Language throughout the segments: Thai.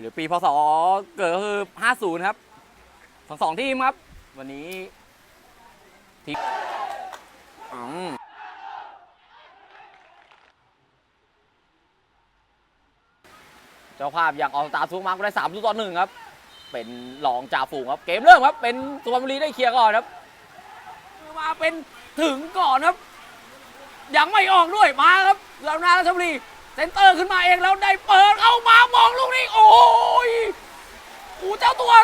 หรือปีพศเกิดก็คือ 50 ครับทั้งสองทีมครับ วันนี้ทีมอืมเจ้าภาพอย่างออสตาทุกมาร์กได้3ามต่อหนึ่งครับ เป็นรองจ่าฝูงครับ เกมเริ่มครับ เป็นสุพรรณบุรีได้เคลียร์ก่อนครับ มาเป็นถึงก่อนครับ ยังไม่ออกด้วยมาครับแล้วนาราชบุรีเซนเตอร์ขึ้นมาเองแล้วได้เปิดเข้ามามองลูกนี้โอ้ยโอ้เจ้าตัว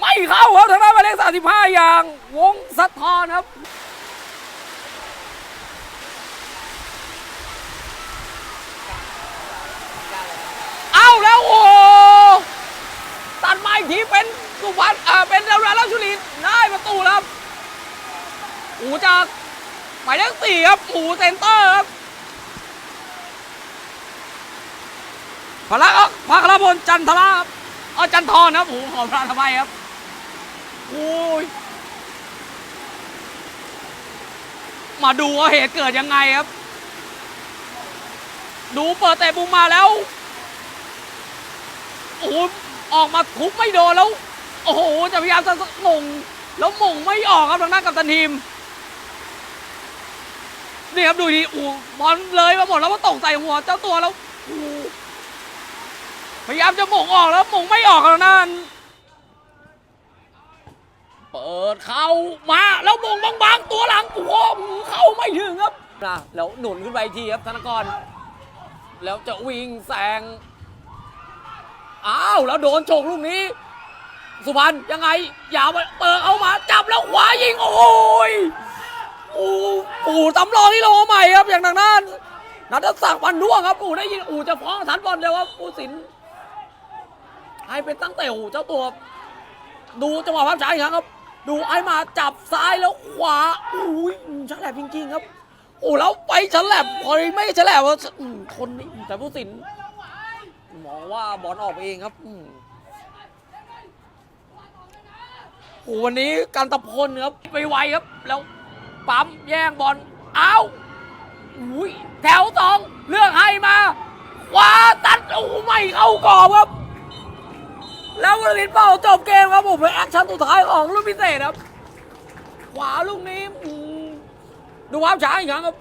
ไม่ เข้าครับทางด้านหมายเลขสามสิบห้าอย่าง วงสะท้อนครับเอาแล้วโอ้ตัดมาอีกทีเป็นสุพรรณอ่าเป็นดาวราชบุรีได้ประตูครับอูจากหมายเลขสี่ครับหมูเซนเตอร์ครับพละครับพระคลพลจันทราครับเออจันทรครับโอ้ของพระทำไมครับ อ้ยมาดูว่าเหตุเกิดยังไงครับ ดูเปิดแต่บุมมาแล้ว โอ้โหออกมาทุบไม่โดนแล้ว โอ้โห จะพยายามจะมง แล้วมงไม่ออกครับทางด้านกับตันทีม นี่ครับดูดีอูบอลเลยมาหมดแล้วว่าตกใส่หัวเจ้าตัวแล้วพยายามจะมงออกแล้วมงไม่ออกแล้วนั่น ปิดเข้ามาแล้วหม่งบางๆตัวหลังโอ้โหเข้าไม่ถึงครับนะแล้วหนุนขึ้นไปทีครับธนกร แล้วจะวิ่งแซงอ้าวแล้วโดนโฉกลูกนี้ สุพรรณยังไงอย่าเปิดเอามาจับแล้วขวายิงโอ้ยโอ้ปู่ตำรองที่ลงมาใหม่ครับอย่างทางด้านนัทศักดิ์วันด้วงครับปู่ได้ยินอูจะฟ้องทันบอลเลยว่าผู้สินให้เป็นตั้งแต่หูเจ้าตัว ดูจังหวะภาพช้าอีกครั้งครับ ดูไอ้มาจับซ้ายแล้วขวาอุ้ยฉลับจริงๆครับ โอ้แล้วไปฉลับพอไม่ฉลับว่าคนนี้แต่ผู้สินมองว่าบอลออกไปเองครับโอ้วันนี้การตะพลครับไปไวครับ แล้วปั๊มแย่งบอลเอาอุ้ยแถวสองเลือกให้มาขวาตัดโอ้ แล้ววรลินเป่าจบเกมครับผมเป็นแอคชั่นสุดท้ายของลูกพิเศษครับ ขวาลูกนี้ดูภาพช้าอีกครั้งครับ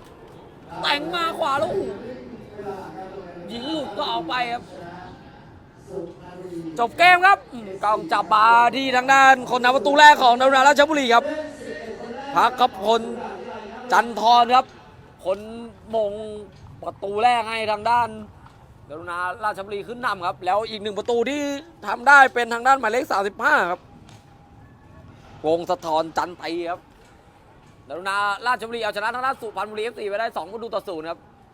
แต่งมาขวาแล้วหยิงหลุดก็เอาไปครับ จบเกมครับกล้องจับมาที่ทางด้านคนนำประตูแรกของดาวนาราชบุรีครับพักครับพลจันทรครับ คนมงประตูแรกให้ทางด้าน กรุณาราชบุรีขึ้นนำครับ แล้วอีกหนึ่งประตูที่ทำได้เป็นทางด้านหมายเลข 35 ครับวงสะทอนจันไตครับกรุณาราชบุรีเอาชนะทางด้านสุพรรณบุรีเอฟซีไปได้2ประตูต่อศูนย์ครับ